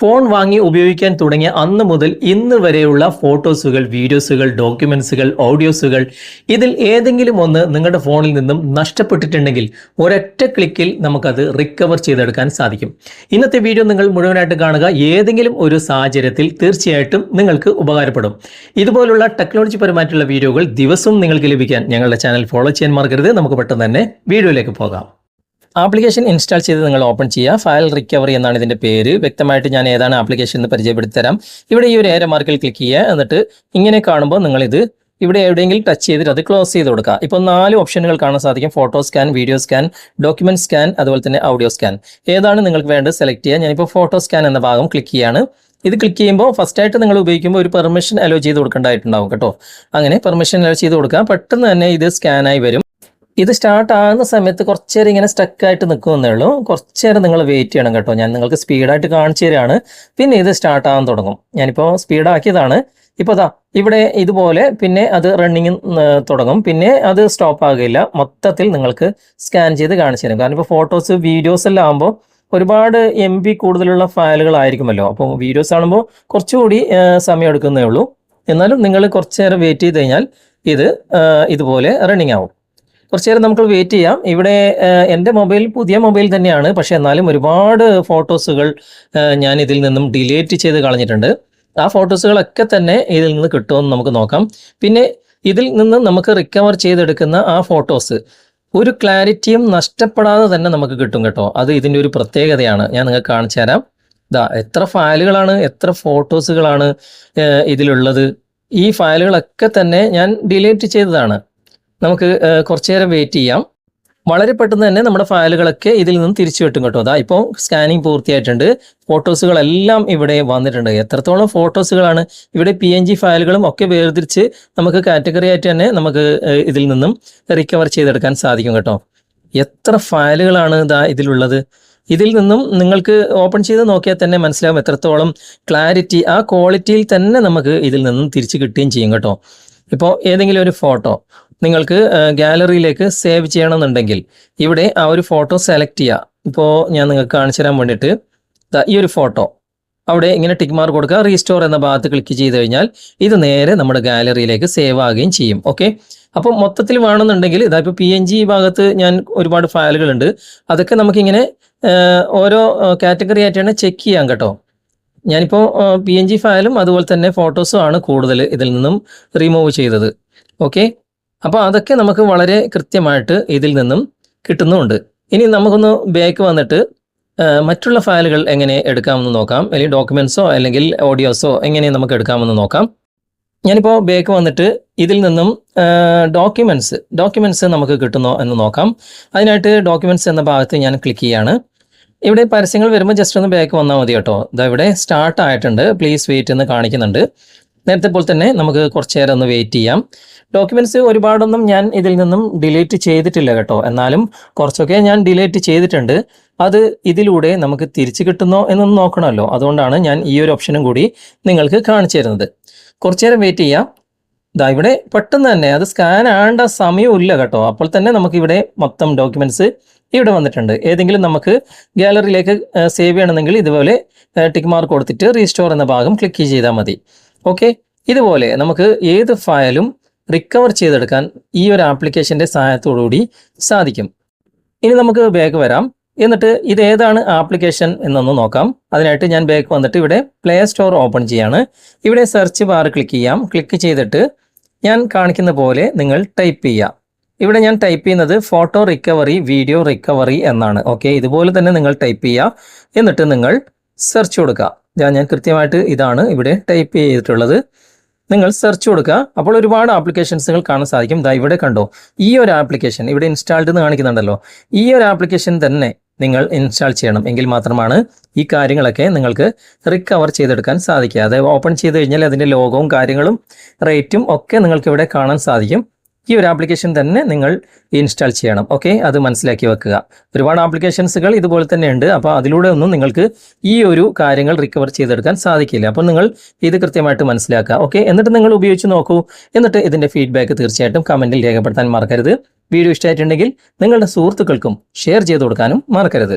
Phone വാങ്ങി ഉപയോഗിക്കാൻ തുടങ്ങിയ അന്ന് മുതൽ ഇന്ന് വരെയുള്ള ഫോട്ടോസുകൾ വീഡിയോസുകൾ ഡോക്യുമെന്റ്സുകൾ ഓഡിയോസുകൾ ഇതിൽ ഏതെങ്കിലും ഒന്ന് നിങ്ങളുടെ ഫോണിൽ നിന്നും നഷ്ടപ്പെട്ടിട്ടുണ്ടെങ്കിൽ ഒരൊറ്റ ക്ലിക്കിൽ നമുക്കത് റിക്കവർ ചെയ്തെടുക്കാൻ സാധിക്കും. ഇന്നത്തെ വീഡിയോ നിങ്ങൾ മുഴുവനായിട്ട് കാണുക. ഏതെങ്കിലും ഒരു സാഹചര്യത്തിൽ തീർച്ചയായിട്ടും നിങ്ങൾക്ക് ഉപകാരപ്പെടും. ഇതുപോലുള്ള ടെക്നോളജി പരമായിട്ടുള്ള വീഡിയോകൾ ദിവസവും നിങ്ങൾക്ക് ലഭിക്കാൻ ഞങ്ങളുടെ ചാനൽ ഫോളോ ചെയ്യാൻ മറക്കരുത്. നമുക്ക് പെട്ടെന്ന് തന്നെ വീഡിയോയിലേക്ക് പോകാം. ആപ്ലിക്കേഷൻ ഇൻസ്റ്റാൾ ചെയ്ത് നിങ്ങൾ ഓപ്പൺ ചെയ്യുക. ഫയൽ റിക്കവറി എന്നാണ് ഇതിന്റെ പേര്. വ്യക്തമായിട്ട് ഞാൻ ഏതാണ് ആപ്ലിക്കേഷൻ എന്ന് പരിചയപ്പെടുത്തി തരാം ഇവിടെ ഈ ഒരു ഏര മാർക്കിൽ ക്ലിക്ക് ചെയ്യുക. എന്നിട്ട് ഇങ്ങനെ കാണുമ്പോൾ നിങ്ങളിത് ഇവിടെ എവിടെയെങ്കിലും ടച്ച് ചെയ്തിട്ട് അത് ക്ലോസ് ചെയ്ത് കൊടുക്കുക. ഇപ്പോൾ നാല് ഓപ്ഷനുകൾ കാണാൻ സാധിക്കും. Photo scan video scan document scan അതുപോലെ തന്നെ ഓഡിയോ സ്കാൻ ഏതാണ് നിങ്ങൾക്ക് വേണ്ടത് സെലക്ട് ചെയ്യുക. ഞാനിപ്പോൾ ഫോട്ടോ സ്കാൻ എന്ന ഭാഗം ക്ലിക്ക് ചെയ്യാണ്. ഇത് ക്ലിക്ക് ചെയ്യുമ്പോൾ ഫസ്റ്റ് ആയിട്ട് നിങ്ങൾ ഉപയോഗിക്കുമ്പോൾ ഒരു പെർമിഷൻ അലോ ചെയ്ത് കൊടുക്കേണ്ടതായിട്ടുണ്ടാവും കേട്ടോ. അങ്ങനെ പെർമിഷൻ അലോ ചെയ്ത് കൊടുക്കുക. പെട്ടെന്ന് തന്നെ ഇത് സ്കാനായി വരും. ഇത് സ്റ്റാർട്ട് ആകുന്ന സമയത്ത് കുറച്ച് നേരം ഇങ്ങനെ സ്റ്റക്ക് ആയിട്ട് നിൽക്കുമെന്നേ ഉള്ളൂ. കുറച്ച് നേരം നിങ്ങൾ വെയിറ്റ് ചെയ്യണം കേട്ടോ. ഞാൻ നിങ്ങൾക്ക് സ്പീഡായിട്ട് കാണിച്ചു തരാണ്. പിന്നെ ഇത് സ്റ്റാർട്ട് ആകാൻ തുടങ്ങും. ഞാനിപ്പോൾ സ്പീഡാക്കിയതാണ് ഇപ്പോൾ ദാ ഇവിടെ ഇതുപോലെ പിന്നെ അത് റണ്ണിങ് തുടങ്ങും. പിന്നെ അത് സ്റ്റോപ്പ് ആകില്ല മൊത്തത്തിൽ നിങ്ങൾക്ക് സ്കാൻ ചെയ്ത് കാണിച്ചു തരും. കാരണം ഇപ്പോൾ ഫോട്ടോസ് വീഡിയോസ് എല്ലാം ആകുമ്പോൾ ഒരുപാട് എം ബി കൂടുതലുള്ള ഫയലുകളായിരിക്കുമല്ലോ. അപ്പോൾ വീഡിയോസ് ആകുമ്പോൾ കുറച്ചുകൂടി സമയം എടുക്കുന്നേ ഉള്ളൂ. എന്നാലും നിങ്ങൾ കുറച്ച് നേരം വെയിറ്റ് ചെയ്ത് കഴിഞ്ഞാൽ ഇത് ഇതുപോലെ റണ്ണിങ് ആവും. കുറച്ച് നേരം നമുക്ക് വെയിറ്റ് ചെയ്യാം. ഇവിടെ എന്റെ മൊബൈൽ പുതിയ മൊബൈൽ തന്നെയാണ്. പക്ഷേ എന്നാലും ഒരുപാട് ഫോട്ടോസുകൾ ഞാൻ ഇതിൽ നിന്നും ഡിലീറ്റ് ചെയ്ത് കളഞ്ഞിട്ടുണ്ട്. ആ ഫോട്ടോസുകളൊക്കെ തന്നെ ഇതിൽ നിന്ന് കിട്ടുമെന്ന് നമുക്ക് നോക്കാം. പിന്നെ ഇതിൽ നിന്ന് നമുക്ക് റിക്കവർ ചെയ്തെടുക്കുന്ന ആ ഫോട്ടോസ് ഒരു ക്ലാരിറ്റിയും നഷ്ടപ്പെടാതെ തന്നെ നമുക്ക് കിട്ടും കേട്ടോ. അത് ഇതിന്റെ ഒരു പ്രത്യേകതയാണ്. ഞാൻ നിങ്ങൾക്ക് കാണിച്ചു തരാം. ഇതാ എത്ര ഫയലുകളാണ് എത്ര ഫോട്ടോസുകളാണ് ഇതിലുള്ളത്. ഈ ഫയലുകളൊക്കെ തന്നെ ഞാൻ ഡിലീറ്റ് ചെയ്തതാണ്. നമുക്ക് കുറച്ചു നേരം വെയിറ്റ് ചെയ്യാം. വളരെ പെട്ടെന്ന് തന്നെ നമ്മുടെ ഫയലുകളൊക്കെ ഇതിൽ നിന്ന് തിരിച്ചു കിട്ടും കേട്ടോ. അതാ ഇപ്പോൾ സ്കാനിങ് പൂർത്തിയായിട്ടുണ്ട്. ഫോട്ടോസുകളെല്ലാം ഇവിടെ വന്നിട്ടുണ്ട്. എത്രത്തോളം ഫോട്ടോസുകളാണ് ഇവിടെ പി എൻ ജി ഫയലുകളും ഒക്കെ വേർതിരിച്ച് നമുക്ക് കാറ്റഗറി ആയിട്ട് തന്നെ നമുക്ക് ഇതിൽ നിന്നും റിക്കവർ ചെയ്തെടുക്കാൻ സാധിക്കും കേട്ടോ. എത്ര ഫയലുകളാണ് ഇതാ ഇതിലുള്ളത്. ഇതിൽ നിന്നും നിങ്ങൾക്ക് ഓപ്പൺ ചെയ്ത് നോക്കിയാൽ തന്നെ മനസ്സിലാവും എത്രത്തോളം ക്ലാരിറ്റി ആ ക്വാളിറ്റിയിൽ തന്നെ നമുക്ക് ഇതിൽ നിന്നും തിരിച്ചു കിട്ടുകയും ചെയ്യും കേട്ടോ. ഇപ്പോൾ ഏതെങ്കിലും ഒരു ഫോട്ടോ നിങ്ങൾക്ക് ഗാലറിയിലേക്ക് സേവ് ചെയ്യണമെന്നുണ്ടെങ്കിൽ ഇവിടെ ആ ഒരു ഫോട്ടോ സെലക്ട് ചെയ്യുക ഇപ്പോൾ ഞാൻ നിങ്ങൾക്ക് കാണിച്ചു തരാൻ വേണ്ടിയിട്ട് ഈ ഒരു ഫോട്ടോ. അവിടെ ഇങ്ങനെ ടിക്ക് മാർക്ക് കൊടുക്കുക റീസ്റ്റോർ എന്ന ഭാഗത്ത് ക്ലിക്ക് ചെയ്ത് കഴിഞ്ഞാൽ ഇത് നേരെ നമ്മുടെ ഗാലറിയിലേക്ക് സേവ് ആകുകയും ചെയ്യും. ഓക്കെ? അപ്പോൾ മൊത്തത്തിൽ വേണമെന്നുണ്ടെങ്കിൽ ഇതാ ഇപ്പോൾ പി എൻ ജി ഭാഗത്ത് ഞാൻ ഒരുപാട് ഫയലുകളുണ്ട്. അതൊക്കെ നമുക്കിങ്ങനെ ഓരോ കാറ്റഗറി ആയിട്ടാണ് ചെക്ക് ചെയ്യാം കേട്ടോ. ഞാനിപ്പോൾ പി എൻ ജി ഫയലും അതുപോലെ തന്നെ ഫോട്ടോസും ആണ് കൂടുതൽ ഇതിൽ നിന്നും റിമൂവ് ചെയ്തത്. ഓക്കെ? അപ്പോൾ അതൊക്കെ നമുക്ക് വളരെ കൃത്യമായിട്ട് ഇതിൽ നിന്നും കിട്ടുന്നുമുണ്ട് ഇനി നമുക്കൊന്ന് ബാക്ക് വന്നിട്ട് മറ്റുള്ള ഫയലുകൾ എങ്ങനെ എടുക്കാമെന്ന് നോക്കാം. അല്ലെങ്കിൽ ഡോക്യുമെൻസോ അല്ലെങ്കിൽ ഓഡിയോസോ എങ്ങനെ നമുക്ക് എടുക്കാമെന്ന് നോക്കാം. ഞാനിപ്പോൾ ബാക്ക് വന്നിട്ട് ഇതിൽ നിന്നും ഡോക്യുമെന്റ്സ് ഡോക്യുമെന്റ്സ് നമുക്ക് കിട്ടുന്നോ എന്ന് നോക്കാം. അതിനായിട്ട് ഡോക്യുമെന്റ്സ് എന്ന ഭാഗത്ത് ഞാൻ ക്ലിക്ക് ചെയ്യാണ്. ഇവിടെ പരസ്യങ്ങൾ വരുമ്പോൾ ജസ്റ്റ് ഒന്ന് ബാക്ക് വന്നാൽ മതി കേട്ടോ. ഇതാ ഇവിടെ സ്റ്റാർട്ട് ആയിട്ടുണ്ട്. പ്ലീസ് വെയിറ്റ് എന്ന് കാണിക്കുന്നുണ്ട്. നേരത്തെ പോലെ തന്നെ നമുക്ക് കുറച്ച് നേരം ഒന്ന് വെയിറ്റ് ചെയ്യാം. ഡോക്യുമെന്റ്സ് ഒരുപാടൊന്നും ഞാൻ ഇതിൽ നിന്നും ഡിലീറ്റ് ചെയ്തിട്ടില്ല കേട്ടോ. എന്നാലും കുറച്ചൊക്കെ ഞാൻ ഡിലീറ്റ് ചെയ്തിട്ടുണ്ട്. അത് ഇതിലൂടെ നമുക്ക് തിരിച്ചു കിട്ടുന്നോ എന്നൊന്ന് നോക്കണമല്ലോ. അതുകൊണ്ടാണ് ഞാൻ ഈ ഒരു ഓപ്ഷനും കൂടി നിങ്ങൾക്ക് കാണിച്ചു തരുന്നത്. കുറച്ചു നേരം വെയിറ്റ് ചെയ്യാം. ഇതാ ഇവിടെ പെട്ടെന്ന് തന്നെ അത് സ്കാൻ ആവേണ്ട സമയമില്ല കേട്ടോ. അപ്പോൾ തന്നെ നമുക്ക് ഇവിടെ മൊത്തം ഡോക്യുമെന്റ്സ് ഇവിടെ വന്നിട്ടുണ്ട്. ഏതെങ്കിലും നമുക്ക് ഗാലറിയിലേക്ക് സേവ് ചെയ്യണമെങ്കിൽ ഇതുപോലെ ടിക്ക് മാർക്ക് കൊടുത്തിട്ട് റീസ്റ്റോർ എന്ന ഭാഗം ക്ലിക്ക് ചെയ്താൽ മതി. ഓക്കെ ഇതുപോലെ നമുക്ക് ഏത് ഫയലും റിക്കവർ ചെയ്തെടുക്കാൻ ഈ ഒരു ആപ്ലിക്കേഷന്റെ സഹായത്തോടുകൂടി സാധിക്കും. ഇനി നമുക്ക് ബാക്ക് വരാം. എന്നിട്ട് ഇത് ഏതാണ് ആപ്ലിക്കേഷൻ എന്നൊന്ന് നോക്കാം. അതിനായിട്ട് ഞാൻ ബാക്ക് വന്നിട്ട് ഇവിടെ പ്ലേ സ്റ്റോർ ഓപ്പൺ ചെയ്യാണ്. ഇവിടെ സെർച്ച് ബാർ ക്ലിക്ക് ചെയ്യാം. ക്ലിക്ക് ചെയ്തിട്ട് ഞാൻ കാണിക്കുന്ന പോലെ നിങ്ങൾ ടൈപ്പ് ചെയ്യാം. ഇവിടെ ഞാൻ ടൈപ്പ് ചെയ്യുന്നത് ഫോട്ടോ റിക്കവറി വീഡിയോ റിക്കവറി എന്നാണ്. ഓക്കെ ഇതുപോലെ തന്നെ നിങ്ങൾ ടൈപ്പ് ചെയ്യുക എന്നിട്ട് നിങ്ങൾ സെർച്ച് കൊടുക്കുക ഞാൻ ഞാൻ കൃത്യമായിട്ട് ഇതാണ് ഇവിടെ ടൈപ്പ് ചെയ്തിട്ടുള്ളത്. നിങ്ങൾ സെർച്ച് കൊടുക്കുക. അപ്പോൾ ഒരുപാട് ആപ്ലിക്കേഷൻസുകൾ കാണാൻ സാധിക്കും. ദാ ഇവിടെ കണ്ടോ ഈ ഒരു ആപ്ലിക്കേഷൻ ഇവിടെ ഇൻസ്റ്റാൾഡ് എന്ന് കാണിക്കുന്നുണ്ടല്ലോ. ഈ ഒരു ആപ്ലിക്കേഷൻ തന്നെ നിങ്ങൾ ഇൻസ്റ്റാൾ ചെയ്യണം. എങ്കിൽ മാത്രമാണ് ഈ കാര്യങ്ങളൊക്കെ നിങ്ങൾക്ക് റിക്കവർ ചെയ്തെടുക്കാൻ സാധിക്കുക. അത് ഓപ്പൺ ചെയ്ത് കഴിഞ്ഞാൽ അതിന്റെ ലോഗവും കാര്യങ്ങളും റേറ്റും ഒക്കെ നിങ്ങൾക്ക് ഇവിടെ കാണാൻ സാധിക്കും. ഈ ഒരു ആപ്ലിക്കേഷൻ തന്നെ നിങ്ങൾ ഇൻസ്റ്റാൾ ചെയ്യണം. ഓക്കെ അത് മനസ്സിലാക്കി വെക്കുക. ഒരുപാട് ആപ്ലിക്കേഷൻസുകൾ ഇതുപോലെ തന്നെ ഉണ്ട്. അപ്പോൾ അതിലൂടെ ഒന്നും നിങ്ങൾക്ക് ഈ ഒരു കാര്യങ്ങൾ റിക്കവർ ചെയ്തെടുക്കാൻ സാധിക്കില്ല. അപ്പോൾ നിങ്ങൾ ഇത് കൃത്യമായിട്ട് മനസ്സിലാക്കുക. ഓക്കെ എന്നിട്ട് നിങ്ങൾ ഉപയോഗിച്ച് നോക്കൂ. എന്നിട്ട് ഇതിന്റെ ഫീഡ്ബാക്ക് തീർച്ചയായിട്ടും കമന്റിൽ രേഖപ്പെടുത്താൻ മറക്കരുത്. വീഡിയോ ഇഷ്ടമായിട്ടുണ്ടെങ്കിൽ നിങ്ങളുടെ സുഹൃത്തുക്കൾക്കും ഷെയർ ചെയ്ത് കൊടുക്കാനും മറക്കരുത്.